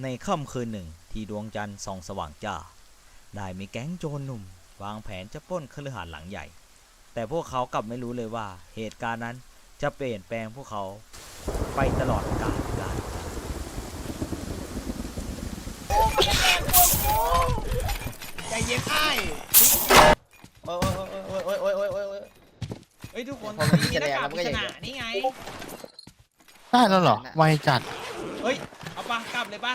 ในค่ำคืนหนึ่งที่ดวงจันทร์ส่องสว่างจ้า ได้มีแก๊งโจรหนุ่ม วางแผนจะปล้นคฤหาสน์หลังใหญ่ แต่พวกเขากลับไม่รู้เลยว่าเหตุการณ์นั้นจะเปลี่ยนแปลงพวกเขาไปตลอดกาลกาลใจเย็นไอ้โอ้ยโอ้ยโอ้ยโอ้ยโอ้ยโอ้ยโอ้ยเฮ้ยทุกคนมีหน้ากากแสดงแล้วมันก็ปริศอย่างนาเงี้ยนี่ไง ได้แล้วเหรอ ไวจัด เฮ้ย ปะกลับเลยปะ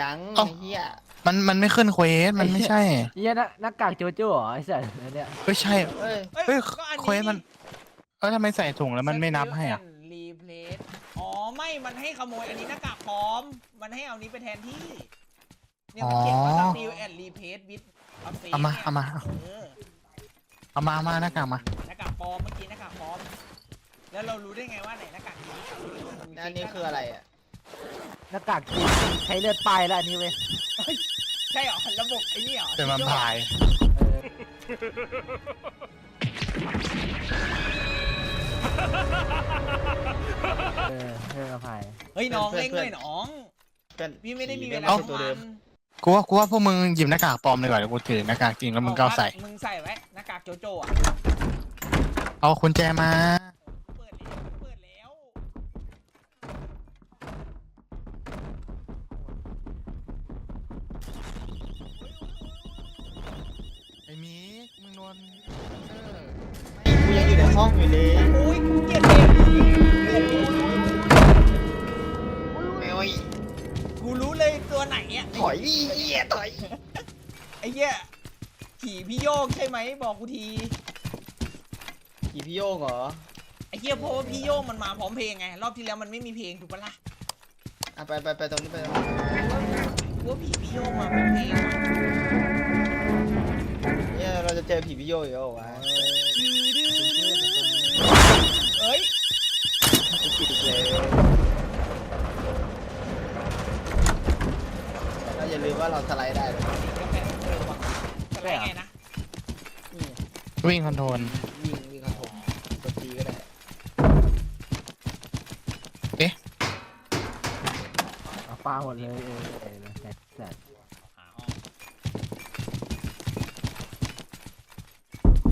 ยังเอ้าไอ้เฮียมันมันไม่ขึ้นเควสมันไม่ใช่เหี้ยหน้าหน้ากากโจโจ้เหรอไอ้สัสอันเนี่ย ไม่ใช่ เอ้ยเฮ้ยเฮ้ยก็อันเควสมัน เออทำไมใส่ถุงแล้วมันไม่นับให้อะ รีเพลสอ๋อไม่มันให้ขโมยอันนี้หน้ากากพร้อม มันให้เอานี้ไปแทนที่เนี่ยมันเขียนว่า อ๋อสติลแอนรีเพลสวิดออฟเฟเอามาเอามา เออเอามาเอามาหน้ากากมา หน้ากากปลอมเมื่อกี้หน้ากากปลอม แล้วเรารู้ได้ไงว่าไหนหน้ากากจริงอันนี้คืออะไรอะ หน้ากากจริงใช้เลือดป้ายแล้วอันนี้เว้ยใช่เหรอระบบไอ้นี่เหรอเป็นมันพายเออเออเออมาพายเฮ้ยน้องเล่นเลยน้องเพื่อนพี่ไม่ได้มีผีเวแงลาไม่ใช่ตัวเดิมกูว่ากูว่าพวกมึงหยิบหน้ากากปลอมดีกว่าเดี๋ยวกูถือหน้ากากจริงแล้วมึงก็เอาใส่ มึงใส่ไว้หน้ากากโจโจ้อะเอาคุณแจมา กูยังอยู่ในห้องอยู่เลยโอ้ยกูเกลียดเกมโอ้ยกูรู้เลยตัวไหนอะถอยดิเฮียถอยไอ้เหี้ยขี่พี่โยกใช่ไหมบอกกูทีขี่พี่โยงเหรอไอ้เหี้ยเพราะว่าพี่โยกมันมาพร้อมเพลงไงรอบที่แล้วมันไม่มีเพลงถูกปะล่ะอะไปไปไปตรงนี้ไปตรงนี้ กูว่าผีพี่โยกมาพร้อมเพลง เนี่ยเราจะเจอผีพี่โยอีกแล้วเหรอวะเอ้ยกูปิดอีกเลยเราอย่าลืมว่าเราสไลด์ได้เลยกาแฟเออว่ะจะไรไงนะนี่วิ่งคอนโทรลวิ่งวิ่งครับผมกดตีก็ได้เอาปลาหมดเลยเออเออแซ่บแซ่บ หาห้อง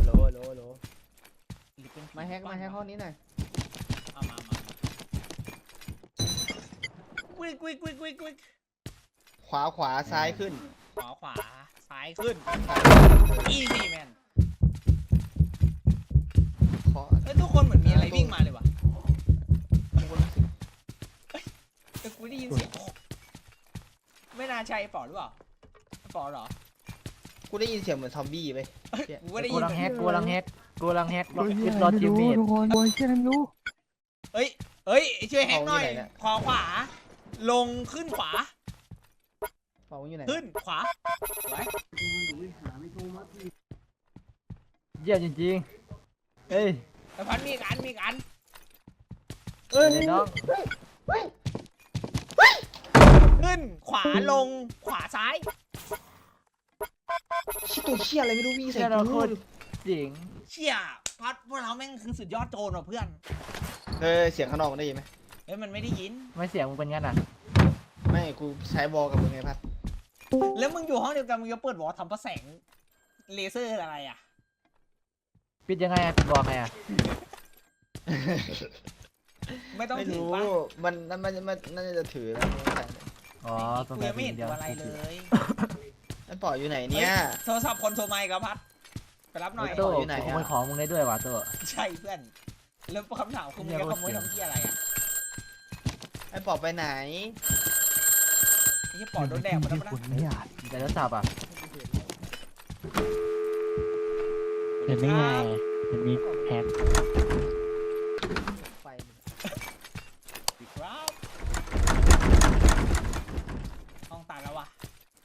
โหลโหลโหล หรือเป็นผี มาแฮกมาแฮกห้องนี้หน่อย เอามามากุยกุยกุยกุยกุย ข วาขวาซ้ายขึ้น ขวาขวาซ้ายขึ้น easy man เคาะเอ้ยทุกคนเหมือนมีอะไรวิ่งมาเลยว่ะกูก็รู้สึกแต่กูได้ยินเสียงไม่น่าใช่ปอหรือเปล่าปอเหรอกูได้ยินเสียงเหมือนซอมบี้ไปเชี่ยกูก็ได้กูยินลังแฮกเหมือนกูลังแฮกกูลังแฮกรถคิดรถจิมมี่ทุกคนโอ้ยเชี่ยไม่รู้เฮ้ยเฮ้ยช่วยแฮกหน่อยขวาขวา ลงขึ้นขวา เป่าอยู่ไหนขึ้นขวาไว้เยี่ยมจริงๆเฮ้ยแต่พันมีอีกอันมีอีกอันเฮ้ยน้องขึ้นขวาลงขวาซ้ายชิตัวเชี่ยอะไรไม่รู้วิ่งใส่เชี่ยเราโคกูตรจริงเชี่ยพัดพวกเราแม่งคือสุดยอดโจรว่ะเพื่อนเออเสียงข้างนอกมันได้ยินไหมเฮ้ยมันไม่ได้ยินไม่เสียงมึงเป็นงั้นอะไม่กูใช้บอลกับมึงไงพัด แล้วมึงอยู่ห้องเดียวกันมึงจะเปิดวอลทำประแสงเลเซอร์อะไรอะ ปิดยังไงอะปิดบอกไงอะไม่ต้องไม่ถือรู้ปะมันมันมันมันน่าจะถือแล้วอ๋อตรงกูไหนยังไม่เห็นดียวตัวอะไรเลย ไอ้ปออยู่ไหนเนี่ย โทรศัพท์คนโทรมาอีกแล้วพัดไปรับหน่อย โต้อยู่ไหนอะ ขโมยของมึงได้ด้วยว่ะโต้ ใช่เพื่อน แล้วคำถามคือมึงจะขโมยทำที่อะไรอะไอ้ปอไปไหน ไอ้ที่ปอดโดนแดงหมดแล้วนะแต่รถสับอะเห็นได้ไงมันมีแฮกไฟครับต้องตายแล้ววะ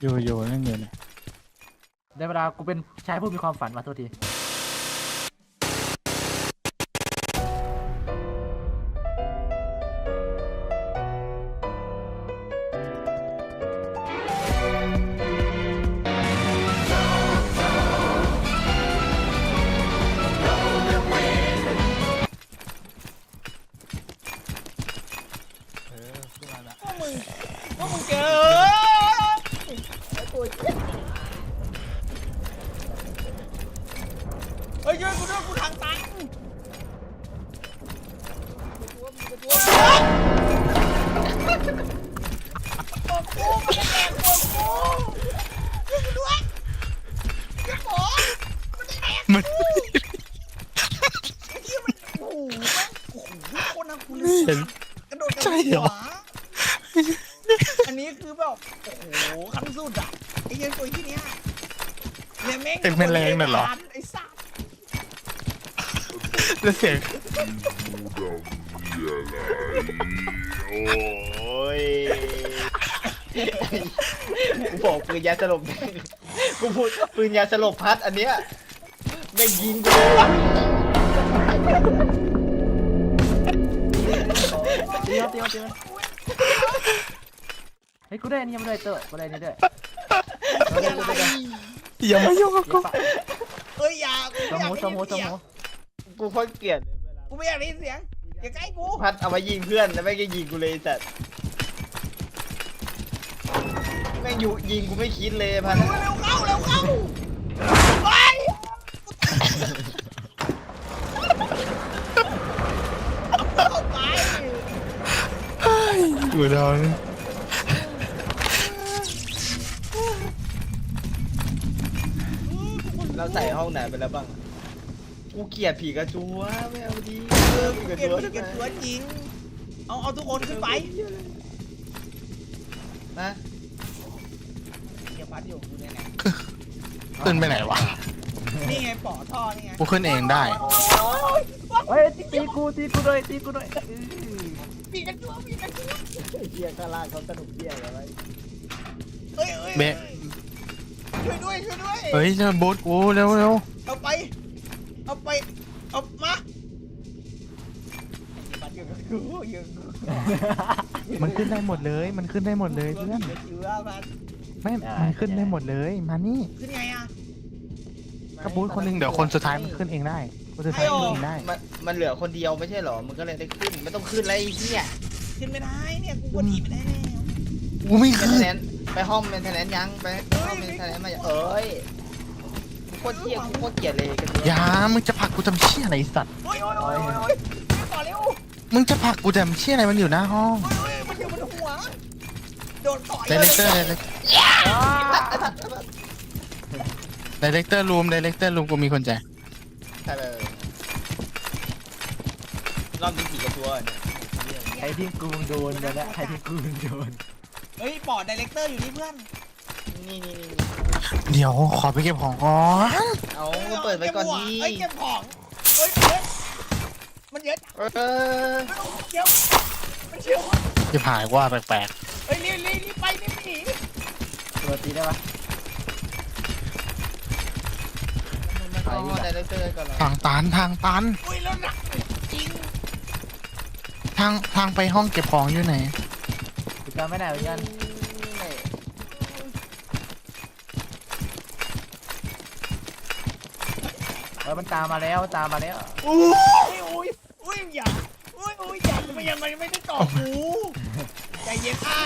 อยู่อยู่นั่นอยู่เนี่ยได้เวลากูเป็นชายผู้มีความฝันมาโทษที หโคตรน่ากลัวเลยเห็นกระโดดกันใช่เหรอหัวอันนี้คือแบบโอ้โหขั้นสุดอะไอ้เหี้ยตัวที่เนี้ยเนี่ยแม่งเป็นแมลงน่ะเหรอ ไอ้สัตว์แล้วเสียงโอ้ยกูบอกปืนยาสลบกูพูดปืนยาสลบพัดอันเนี้ยแม่งยิงกูเลย กูได้อันนี้ยังไม่ได้เตอร์กูได้อันนี้ด้วยอย่ามายุ่งกับกูเอ้ยอย่ากูสไม่อยากมูได้สยินมูสเสียงมูกูโคตรเกลียดเลยเวลากูไม่อยากได้ยินเสียงอย่าใกล้กูพัดเอาไว้ยิงเพื่อนแล้วแม่งก็ยิงกูเลยแต่แม่งอยู่ยิงกูไม่คิดเลยพัดเร็วเข้าเร็วเข้าไปเข้าไป กูโดน เรา ใส่ห้องไหนไปแล้วบ้างอะกูเกลียดผีกระจัวไม่เอาดีเออผีกูกระเกลียจัดวผีกันตัวจริง เอาเอาทุกคนขึ้นไปนะเกียร์พัดอยู่กูเนี่ยนะขึ้นไปไหนวะ นี่ไงป่อท่อนี่ไงกูขึ้นเองได้ เฮ้ยตีกูตีกูด้วยตีกูด้วยอื้อปีกันตัวปีกันตัวเฮียข้างล่างเขาสนุกเฮียอะไรเฮ้ยเฮ้ยเบะ ช่วยด้วยช่วยด้วยเฮ้ยจะบูทกูเร็วเร็วเอาไป เอาไป เอามาปัดอยู่กับกูอยู่กับกูมันขึ้นได้หมดเลย มันขึ้นได้หมดเลยเพื่อนเชื้อพัดไม่มันขึ้นได้หมดเลย มานี่ขึ้นไงอะกระบูทคนหนึงเดี๋ยวคนสุดท้ายมันขึ้นเองได้ คนสุดท้ายให้ออกขึ้นเองได้ มันมันเหลือคนเดียวไม่ใช่เหรอ มันก็เลยได้ขึ้น ไม่ต้องขึ้นแล้วไรเฮียขึ้นไม่ได้เนี่ยกูกดหนีไม่ได้แล้วกูไม่เมนขึ้เทนนแนน ไปห้องเมนเทนแนนยังไปห้องเมนเทนแนนมาอย่าเอ้ยกูโคตรเฮียกูโคตรเกลียดเลยกันอย่ามึงจะผลักกูจำเชี่ยอะไรไอ้สัตว์ โอ้ยโอ้ยโอ้ยโอ้ยโอ้ยต่อเร็วมึงจะผลักกูจำเชี่ยอะไรมันอยู่หน้าห้องโอ้ยโอ้ยมันอยู่บนหัวโดนต่อยไดเรคเตอร์ไดเรคเตอร์รูมไดเรคเตอร์รูมกูมีคนใจใช่เลยรอบนี้ผีกระตัวเนี่ยใครที่กูมึงโดนกันแล้วใครที่กูมึงโดน เฮ้ยปอดไดเรคเตอร์อยู่นี่เพื่อน นี่นี่นี่เดี๋ยวขอไปเก็บของก่อนเอาเปิดไปก่อนดีเฮ้ยเก็บของเฮ้ยเฮ้ยมันเยอะจังเออเดี๋ยวมันเชียววะจะหายว่าแปลกเฮ้ยรีบรีบรีบไปรีบหนีตัวตีได้ปะมันเข้าห้องไดเรคเตอร์ก่อนเหรอๆทางตันทางตันอุ้ยแล้วหนักจริงทางทางไปห้องเก็บของอยู่ไหน กูจำไม่ได้เหมือนกัน เออมันตามมาแล้วมันตามมาแล้ว อุ้ยอุ้ยอุ้ยอย่าอุ้ยอุ้ยอย่ามันยังมันไม่ได้ตอบกูใจเย็นไอ้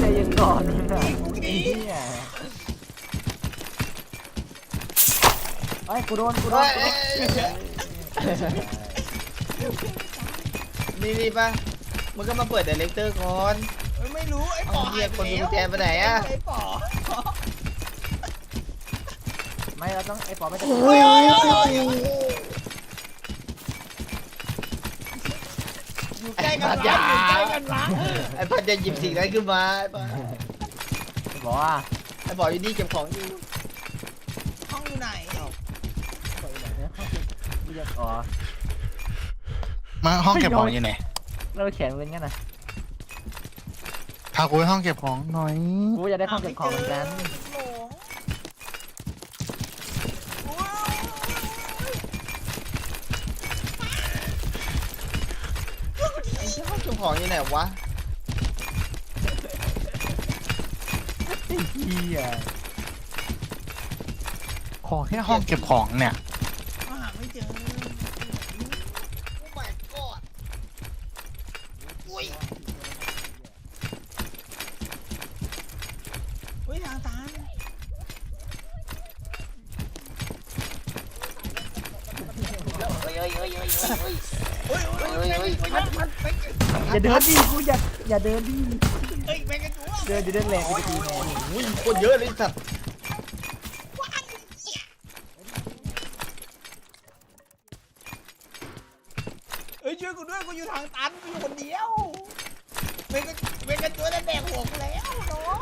ใจเย็นก่อนมึงอะไอ้เหี้ยไอ้ยกูโดนกูโดนกูโดน นี่นี่ปะ มึงก็มาเปิดไดเรคเตอร์ก่อน เอ้ยไม่รู้ไอ้ปอเอาเรียกคนหาดูกุญแจไปไหนอะ ไอ้ปอไม่เราต้องไอ้ปอไม่ต้องโอ้ยโอ้ยโอ้ยอยู่ใกล้กันวะอยู่ใกล้กันวะไอ้พัดจะหยิบสิ่งนั้นขึ้นมาไอ้พัดบอกว่าไอ้บอกอยู่นี่เก็บของอยู่ห้องอยู่ไหนกูจะอ๋อมาห้องเก็บของอยู่ไหน เราแขนเป็นงั้นนะพากูไปห้องเก็บของหน่อย กูจะได้ข้องเก็บของเหมือนกัน หลงโอ้ยไอ้เจ้าห้องเก็บของอยู่ไหนวะ ไอ้เหี้ยขอแค่ห้องเก็บของเนี่ย หาไม่เจอ โอ้ my god อุ้ย โอ้ยโอ้ยโอ้ยโอ้ยโอ้ยมันมันมัน อย่า เดินดิกูอย่าอย่าเดินดิเฮ้ยแมงกระจุกเดินจะเดินแรงกไปดีแน่อุ้ยคนเยอะเลยสัตว์เอ้ยช่วยกูด้วยกูอยู่ทางตันกูอยู่คนเดียวแมงกระแมงกระจุกแล้วแดกหัวกูแล้วน้อง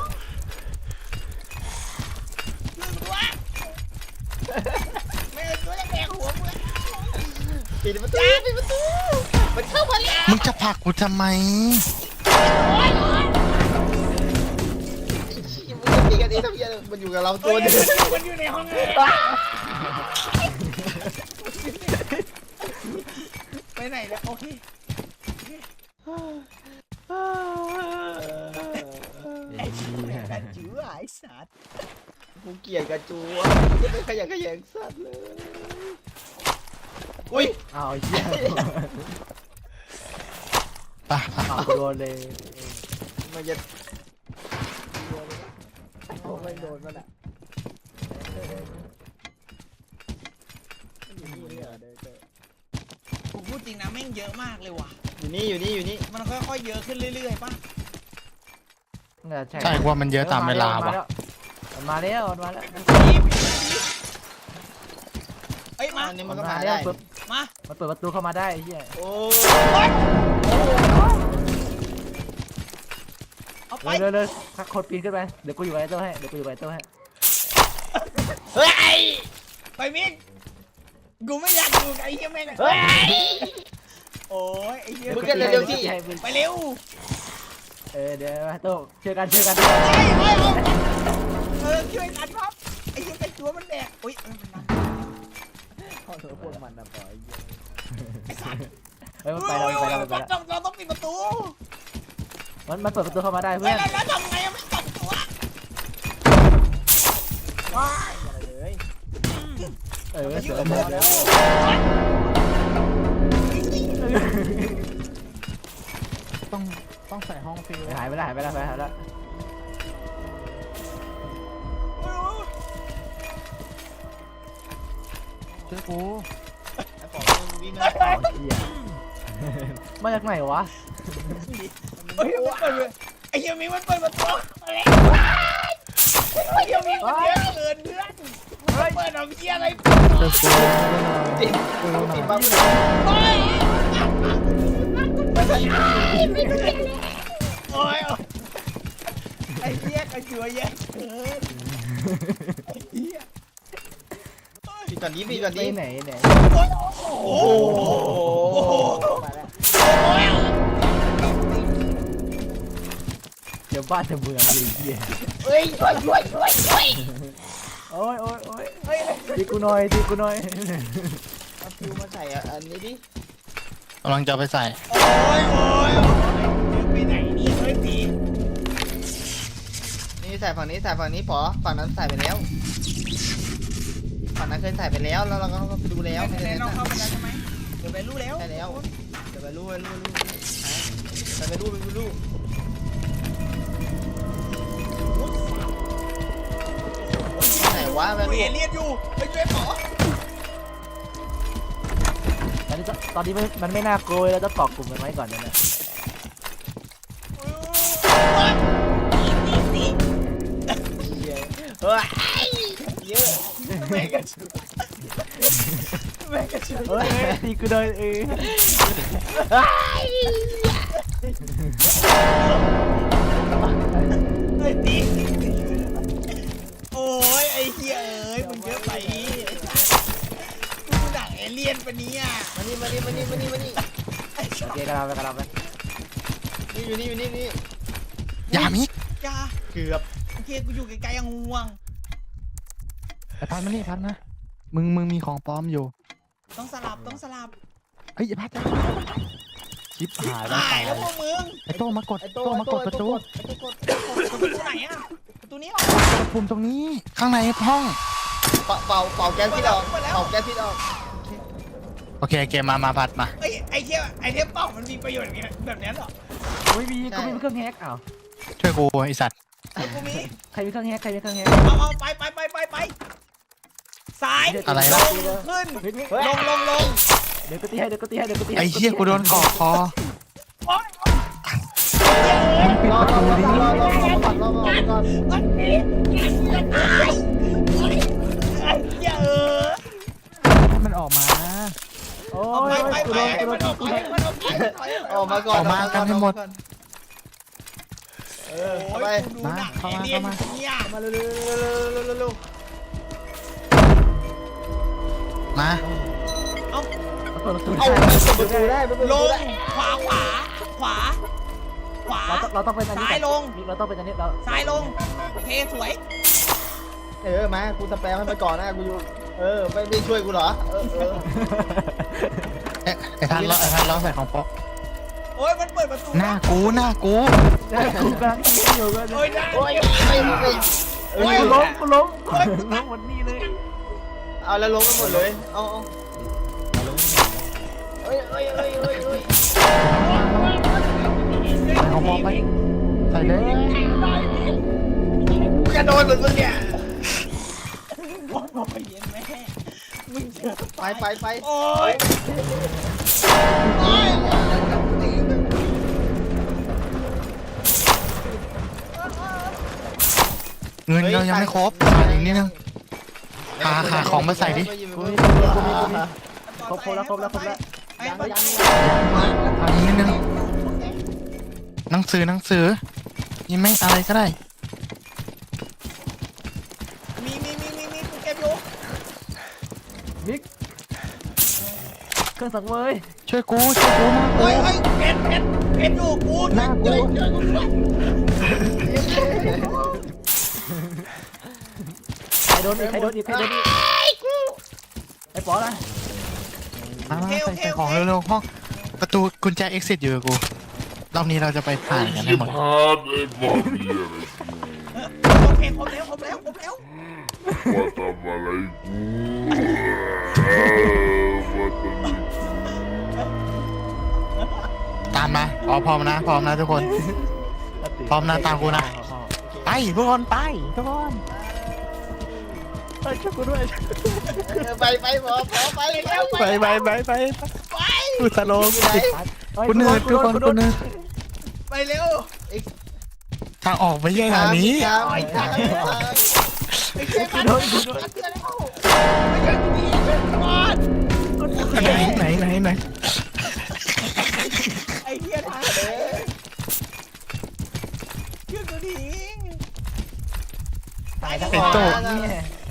ช่วยกูด้วยแม่งกระจุกแล้วแดกหัวกูแล้ว ปิดประตูปิดประตูมันเข้ามาแล้วมึงจะผลักกูทำไมมันจะตีกันเองทำยังมันอยู่กับเราตัวเดียวมันอยู่ในห้องเลยไปไหนแล้วโอเคไอ้ชิบหายกันจื้อไอ้สัตว์กูเกลียดกระจูวจะไม่ขยันขยงสัตว์เลย อุ้ยอ้าวเหี้ยไปะอ้าวโดนเลยมันจะโอ้ไม่โดนมันอะผมพูดจริงนะแม่งเยอะมากเลยว่ะ อยู่นี่อยู่นี่อยู่นี่มันค่อยๆเยอะขึ้นเรื่อยๆป่ะน่าใช่ใช่กูว่ามันเยอะตามเวลาว่ะมันมาแล้วมันมาแล้ว เอ้ยมาอันนี้มัมันนก็มามาแล้ได้วเปิด มา มันเปิดประตูเข้ามาได้ไอ้เหี้ยโอ้เอาไป เร็วเร็วเร็วพักคนปีนขึ้นไป เดี๋ยวกูอยู่กับไอ้โต้ให้ เดี๋ยวกูอยู่กับไอ้โต้ให้ เฮ้ย ไปมิกกูไม่อยากอยู่กับไอ้เหี้ยแม่งอะเฮ้ย โอ้ยไอ้เหี้ยมึงก็ เร็วๆสิให้มึงไปเร็วเออเดี๋ยวมาโต้ช่วยกันช่วยกัน ไปไปเอาเออช่วยกันครับไอ้เหี้ยกระจัวมันแดกอุ้ยมันนั่งข้อโทษ พวกมันนะปล่อยไอ้สัตว์เฮ้ยมันไปแล้วมันไปแล้วมันไปแล้วเราเราต้องปิดประตูมันมันเปิดประตูเข้ามาได้ไปเพื่อนแล้วแล้วทำไงอะไม่ตัดตัวเออมันอเสืยู่อกับเสืมึองแล้วต้องต้องใส่ห้องฟิลหายไปแล้วหายไปแล้วหายไปแล้ว ช่วยกูไอ้ปอบมึงวิ่งนะอ้าวเหี้ยมาจากไหนวะเฮ้ยมันเปิดเลยไอ้เหี้ยมิงมันเปิดประตูอะไรไอ้เหี้ยมิงมันเยอะเกินเพื่อนมันเปิดเอาเหี้ยอะไรช่วยกูติดติดบ้างโอ้ยโอ้ยไอ้เหี้ยกระจัวแย่เกินไอ้เหี้ยปิด ก่อนนี้ปิดก่อนไปนี้ไหนไหนโอ้โอ้โหโหเดี๋ยวบ้านจะเมืองเลยเหี้ยเฮ้ยช่วยช่วยช่วยช่วยโอ้ยโอ้ยโอ้ยเฮ้ยตีกูหน่อยตีกูหน่อยเอาฟิวมาใส่อะอันนี้ดิกำลังจะเอาไปใส่ โอ้ยโอ้ยไปไหนนี่เฮ้ยผีนี่ใส่ฝั่งนี้ใส่ฝั่งนี้ปอฝั่งนั้นใส่ไปแล้ว ฝั่งนั้นเคยใส่ไปแล้วแล้วเราก็ไปดูแล้วไม่ไหนได้เรานะเข้าไปแล้วใช่ไหมเดี๋ยวไปรู้แล้วใช่แล้วเดี๋ยวไปรู้ไปรู้ไปรู้ไปรู้ไปรู้ไหนวะไปกูรู้เอเลียนอยู่ไปช่วยหมอตอนนี้ตอนนี้มันมันไม่น่ากลัวเราต้องเกาะกลุ่มกันไว้ก่อนนะเฮ้ยเยอะ แม่งกระชุแม่งกระชุเฮ้ยตีกูหน่อยเออเฮ้ยตีโอ้ยไอ้เหี้ยเอ้ยมึงเยอะไปกูดักเอเลียนปะเนี่ยมานี่มานี่มานี่มานี่มานี่ไอ้โอสัสเคกระลาไปกระลาไปนี่อยู่นี่อยู่นี่นี่อย่ามิกจ้าเกือบโอเคกูอยู่ไกลๆยังง่วงไอ้พัดมานี่พัดนะมึงมึงมีของปลอมอยู่ต้องสลับต้องสลับเฮ้ยไอ้พัดชิปหายแล้วตายแล้วพวกมึงไอ้โต้มากดไอ้โต้มากดประตูไอ้โต้กดประตูไหนอะประตูนี้เหรอกดปุ่มตรงนี้ข้างในห้อง เป่าเป่าเป่าแก๊สพิษออกเป่าแก๊สพิษออกโอเคเกมมามาพัดมาไอ้ยไอ้เทียไอ้เทียเป่ามันมีประโยชน์อย่างเงี้ยแบบนี้เหรอไม่มีกูมีเครื่องแฮกอ้าวช่วยกูไอสัตว์ไอ้กูมีใครมีเครื่องแฮกใครมีเครื่องแฮกเอาเอาไปไปไปไปไป ซ้ายอะไรลนะ งขึ้นเฮ้ยนี่ลงลงลงเดี๋ยวกูตีให้เดี๋ยวกูตีให้เดี๋ยวกูตีให้ไอ้เหี้ยกูโดนเกาะคอรอรอรอรอรอก่อนรอก่อนก่อนมันมีไอ้เหี้ยเออให้มันออกมา โอ้เอายไปไปกูไปโดนกูให้โดมันนออกไปให้มันออกไปถอยออกมาก่อนออกมากันให้หมด เออโอ้เข้ายไปกูดูหนังเอเลี่ยนเนี่ยมาเร็วเร็วเร็วเร็วเร็วเร็วเร็ว มาเปิดประตูเอาได้เปิดประตูได้เปิดประลตูงได้ขวาขวาขวา ขวา เราต้องเราต้องเป็นอันนี้ซ้ายลง เราต้องเป็นอันนี้เราซ้ายลงโอเคสวย เออมากูสแปมให้มันก่อนนะกูอยู่เออไม่ไม่ช่วยกูเหรอเออเออเอ๊ะไอ้พันล้อไอ้พันล้อใส่ของป๊อกโอ้ยมันเปิดประตูหน้ากูหน้ากูได้กูกำลังยิงอยู่ก็โอ้ยได้โอ้ยไม่ไม่ไม่เอกูอล้มกูล้มล้มหมดนี่เลย เอาแล้วลงกันหมดเลย เอาเอาเอ้ยเอ้ยเอ้ยเอ้ยเอ้ยใส่ของป๊อกไปใส่เลยกูจะโดนเหมือนมึงเนี่ย โอ้ยเย็นแม่มึงเจอไปไปไปโอ้ยเงินเรายังไม่ครบขาดอีกนิดนึง หาหาของมาใส่ดิกูมีกูมีกูมีกูมีครบครบแล้วครบแล้วครบแล้วไอ้ยังบอลยังขาดอีกนิดนึงหนังสือหนังสือมีไหมอะไรก็ได้มีมีมีมีมีกูเก็บอยู่มิกเครื่องสังเวยช่วยกูช่วยกูหน้ากูโอ้ยเฮ้ยเก็บเก็บเก็บอยู่กูหน้ากูช่วยกูด้วยใคร โดนอีกใครโดนอีกใครโดนอีกไอ้ป๋อนะมามาใส่ใส่ของเร็วๆห้องประตูกุญแจ exit อยู่กับกูรอบนี้เราจะไปผ่านกันให้หมด Padre Maria, โอเคครบแล้วครบแล้วครบแล้ว Guatemala ตามมาพร้อมพร้อมนะ พร้อมนะทุกคน พร้อมนะตามกูนะ ไปทุกคนไปทุกคนไป ช่วยกูด้วยเออไปไปพอพอไปแล้วไปไปไปไปไปกูสโลว์กูเหนื่อยทุกคนกูเหนื่อยไปเร็วทางออกไม่ใช่ทางนี้ทางทางทางไอ้เชี่ยมันโดนกูโดนมันเตือนแล้วไม่ใช่กูดีเป็นบอลไหนไหนไหนไหนไอ้เหี้ยทางเอ้ยเชื่อกูดิตายทั้งเป็นโตไม่รู้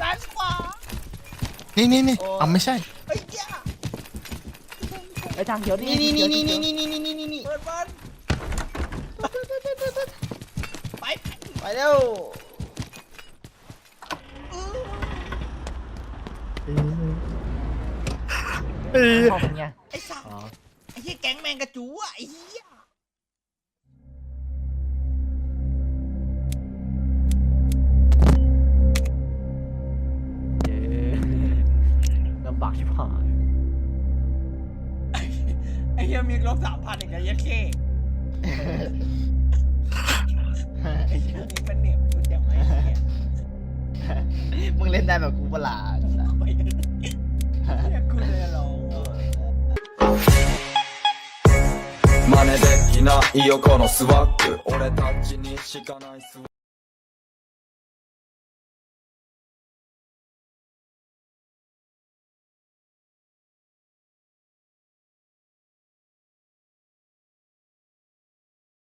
ซ้ายขวานี่นี่นี่เอาไม่ใช่ไอ้เหี้ยไอ้ทางเขียวนี่นี่นี่นี่นี่นี่นี่นี่นี่นี่นี่เปิดบอลไปไปไปเร็วเข้าเป็นไงไอ้สัตว์อ๋อไอ้เหี้ยแก๊งแมงกระจูอะไอ้ากชิบหาย ไอ้เหี้ยมีลบสามพันอีกแล้วยัดเข้ไอ้เหี้ยมีมันเหนียวรู้จักไหมไอ้เหี้ย มึงเล่นได้แบบกูเปล่า ไปกันเรียกกูเลยเหรอ 真似できないよこのスワッグ俺たちにしかないスワッグ